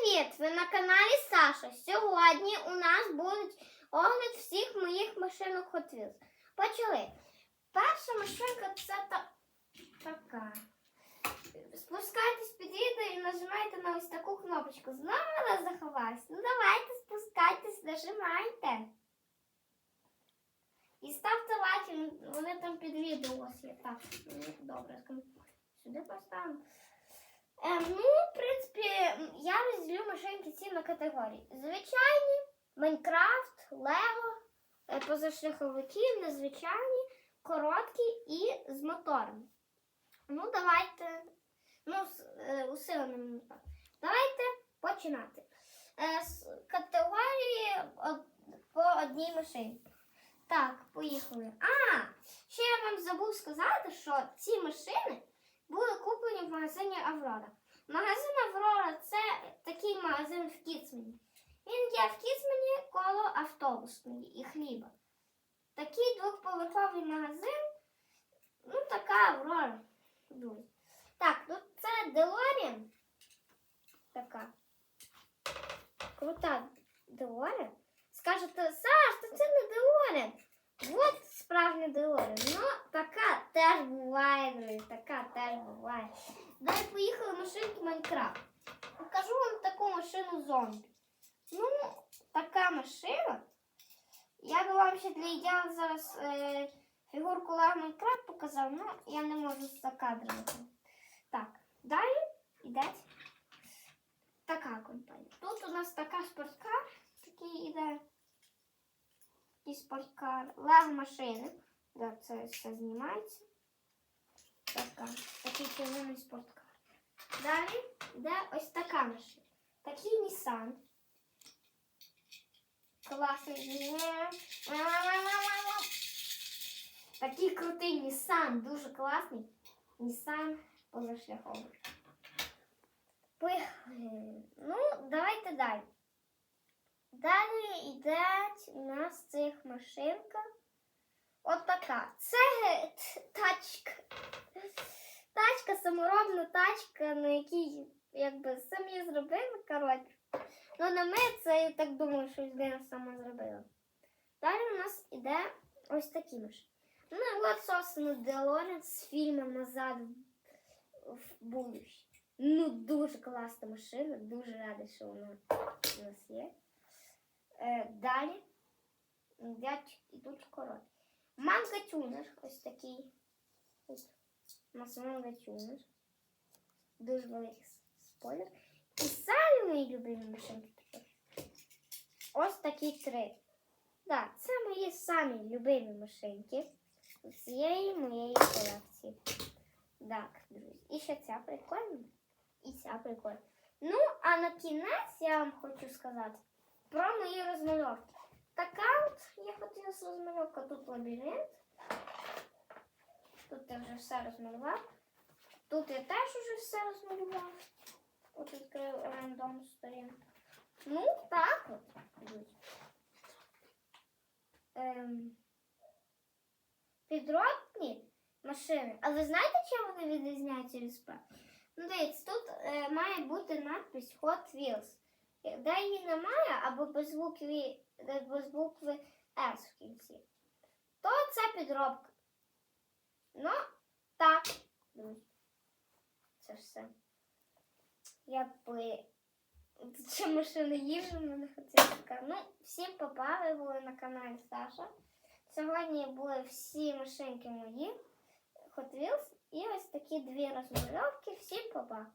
Привіт! Ви на каналі Саша. Сьогодні у нас буде огляд всіх моїх машинок Hot Wheels. Почали. Перша машинка це та... така. Спускайтесь під відео і нажимайте на ось таку кнопочку. Знову вона заховалась. Ну давайте спускайтесь, нажимайте. І ставте лайки, вони там під відео вас є. Так, ну, добре, сюди поставимо. Ем, ну, в принципі, я розділю машинки ці на категорії. Звичайні, Майнкрафт, Лего, е, позашляховики, незвичайні, короткі і з мотором. Ну, давайте. Ну, е, усиленим. Давайте починати. Е, з категорії од- по одній машині. Так, поїхали. А, ще я вам забув сказати, що ці машини в магазині Аврора. Магазин Аврора це такий магазин в Кіцмані. Він є в Кіцмані коло автобусної і хліба. Такий двохповерховий магазин. Ну, така Аврора. Так, тут це Делоріан. Така. Крута Делоріан. Скажете, Саш, то це не Делоріан. От справжня Делоріан. Ну, така теж буває, друзі, така теж буває. Далі поїхали машинки Майнкрафт. Покажу вам таку машину зомбі. Ну, така машина. Я би вам ще для ідеалу зараз е, фігурку Лего Майнкрафт показав, ну я не можу за кадрами. Так, далі йде така компанія. Тут у нас така спорткар, такий іде. І спорткар. Лего машини. Да, це все знімається. Така, такий червоний спорткар. Далі йде ось така машина. Такий Nissan. Класний. Такий крутий Nissan, дуже класний. Nissan позашляховий. Ну, давайте далі. Далі йде у нас цих машинка. От така. Це тачка. Тачка, саморобна тачка, на якій якби самі зробили, коротше. Ну, не ми це я так думаю, що людина сама зробила. Далі у нас іде ось такі машини. Ну, от, собственно, Делорен з фільмом назад в будущее. Ну, дуже класна машина, дуже рада, що вона у нас є. Е, далі йдуть, йдуть короткі. Манга тюнер, ось такий. Ось. У нас манга тюнер. Дуже великий спойлер. І самі мої любимі машинки. Ось такі три. Так, це мої самі любимі машинки з цієї моєї колекції. Так, друзі. І ще ця прикольна. І ця прикольна. Ну, а на кінець я вам хочу сказати про мої розмальовки. Така от я хотіла з розмальовка. Тут лабіринт. Тут я вже все розмалював. Тут я теж вже все розмалював. От відкрив рандом сторінку. Ну, так от. Ем, підробні машини. А ви знаєте, чим вони відрізняються від справ? Ну, дивіться, тут е, має бути надпись Hot Wheels. Де її немає, або без букви, де без букви S в кінці, то це підробка. Ну, так. Це все. Я би чи машини їжу не хотіла. Ну, всім папа, ви були на каналі Саша. Сьогодні були всі машинки мої, Hot Wheels, і ось такі дві розмальовки. Всім папа.